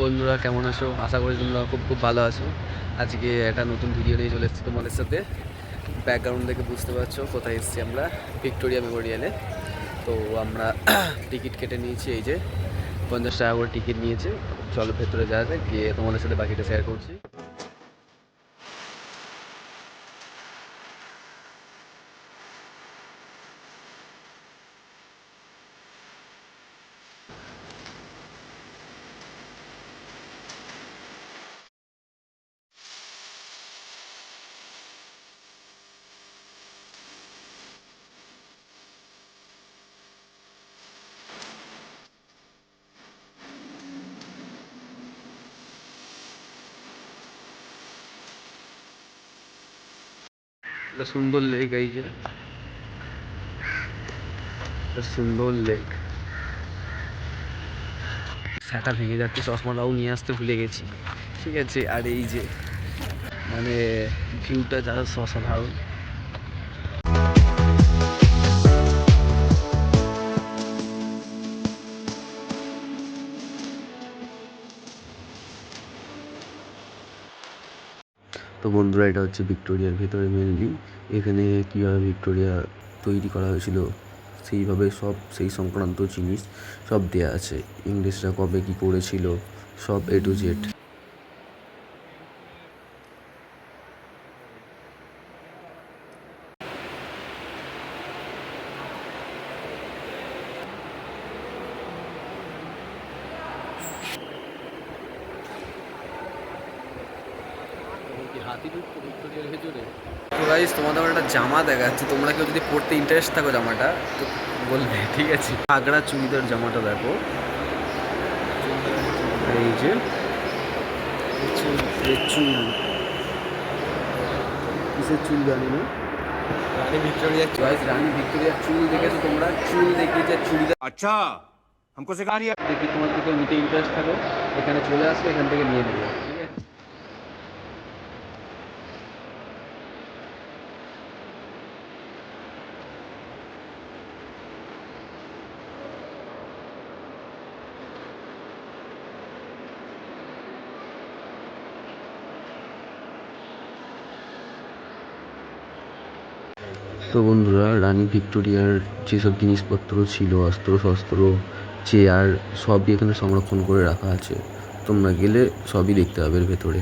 বন্ধুরা, কেমন আছো? আশা করি তোমরা খুব খুব ভালো আছো। আজকে একটা নতুন ভিডিও নিয়ে চলে এসেছি তোমাদের সাথে। ব্যাকগ্রাউন্ড দেখে বুঝতে পারছ কোথায় এসেছি আমরা ভিক্টোরিয়া মেমোরিয়ালে তো আমরা টিকিট কেটে নিয়েছি, এই যে পঞ্চাশ টাকা করে টিকিট নিয়েছে। চলো ভেতরে যাওয়া যায় গিয়ে তোমাদের সাথে বাকিটা শেয়ার করছি। একটা সুন্দর লেক এই যে। সুন্দর লেক ছাতা ভেঙে যাচ্ছে, চশমাটাও নিয়ে আসতে ভুলে গেছি। ঠিক আছে, আর এই যে মানে ভিউটা যা অসাধারণ। তো বন্ধুরা, এটা হচ্ছে ভিক্টোরিয়ার ভেতরে মেনলি। এখানে কীভাবে ভিক্টোরিয়া তৈরি করা হয়েছিল, সেইভাবে সব, সেই সংক্রান্ত জিনিস সব দেয়া আছে। ইংলিশরা কবে কী করেছিল, সব এ টু জেড তো গাইস তোমাদের আমার একটা জামা দেখাচ্ছি তোমরা কেউ যদি পড়তে ইন্টারেস্ট থাকো জামাটা তো বলবে ঠিক আছে আগ্রা চুড়িদার জামাটা দেখো এই যে চুল এই চুল কিসের চুল জানি না রানী ভিক্টোরিয়া চয়েস রানী ভিক্টোরিয়ার চুল দেখেছো তোমরা চুল দেখিয়েছে চুড়িদার अच्छा हमको सिखा रही है দেখি তোমার যদি কেউ নিতে ইন্টারেস্ট থাকো এখানে চলে আসবে এখান থেকে নিয়ে নেবে তো বন্ধুরা, রানী ভিক্টোরিয়ার যেসব জিনিসপত্র ছিল অস্ত্র শস্ত্র চেয়ার, সবই এখানে সংরক্ষণ করে রাখা আছে। তোমরা গেলে সবই দেখতে পাবে এর ভেতরে।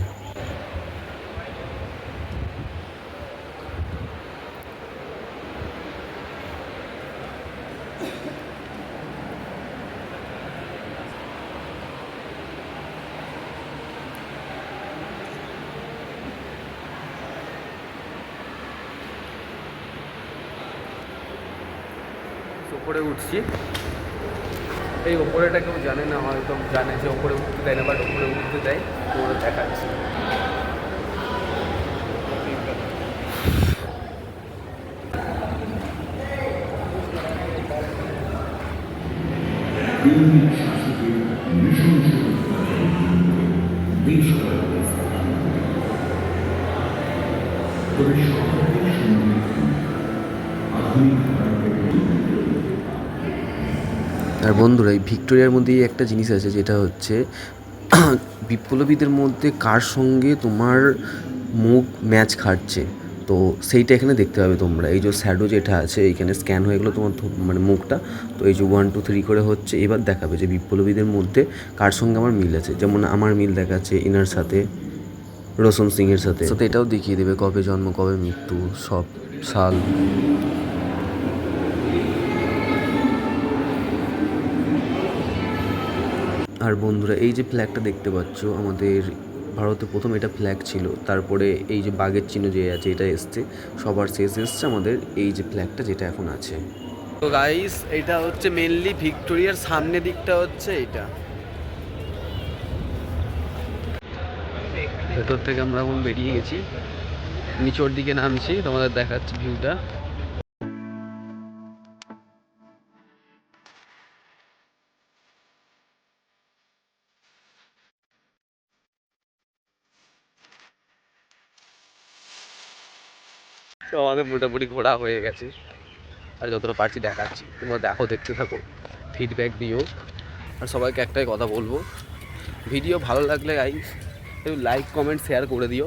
ওপরে উঠছি। এই ওপরেটা কেউ জানে না, হয়তো জানে যে ওপরে উঠতে দেয় না বাট ওপরে উঠতে দেয় তো ওরা দেখাচ্ছে আর বন্ধুরা, এই ভিক্টোরিয়ার মধ্যেই একটা জিনিস আছে, যেটা হচ্ছে, বিপ্লবীদের মধ্যে কার সঙ্গে তোমার মুখ ম্যাচ খাটছে? তো সেইটা এখানে দেখতে পাবে তোমরা। এই যে শ্যাডো যেটা আছে, এইখানে স্ক্যান হয়ে গেলো তোমার মানে মুখটা। তো এই যে ওয়ান টু থ্রি করে হচ্ছে, এবার দেখাবে যে বিপ্লবীদের মধ্যে কার সঙ্গে আমার মিল আছে। যেমন আমার মিল দেখাচ্ছে ইনার সাথে, রোশন সিংয়ের সাথে। সাথে এটাও দেখিয়ে দেবে কবে জন্ম, কবে মৃত্যু, সব সাল। আর বন্ধুরা এই যে ফ্ল্যাগটা দেখতে পাচ্ছ আমাদের ভারতে প্রথম এটা ফ্ল্যাগ ছিল। তারপরে এই যে বাঘের চিহ্ন যে আছে এটা এসছে। সবার শেষ এসছে আমাদের এই যে ফ্ল্যাগটা যেটা এখন আছে। তো গাইস এটা হচ্ছে মেনলি ভিক্টোরিয়ার সামনে দিকটা হচ্ছে এটা। ভেতর থেকে আমরা এখন বেরিয়ে গেছি। নিচের দিকে নামছি তোমাদের দেখাচ্ছি ভিউটা তো আমাদের মোটামুটি ঘোরা হয়ে গেছে। আর যতটা পারছি দেখাচ্ছি। তোমরা দেখো, দেখতে থাকো। ফিডব্যাক দিও। আর সবাইকে একটাই কথা বলব। ভিডিও ভালো লাগলে গাইস একটু লাইক কমেন্ট শেয়ার করে দিও।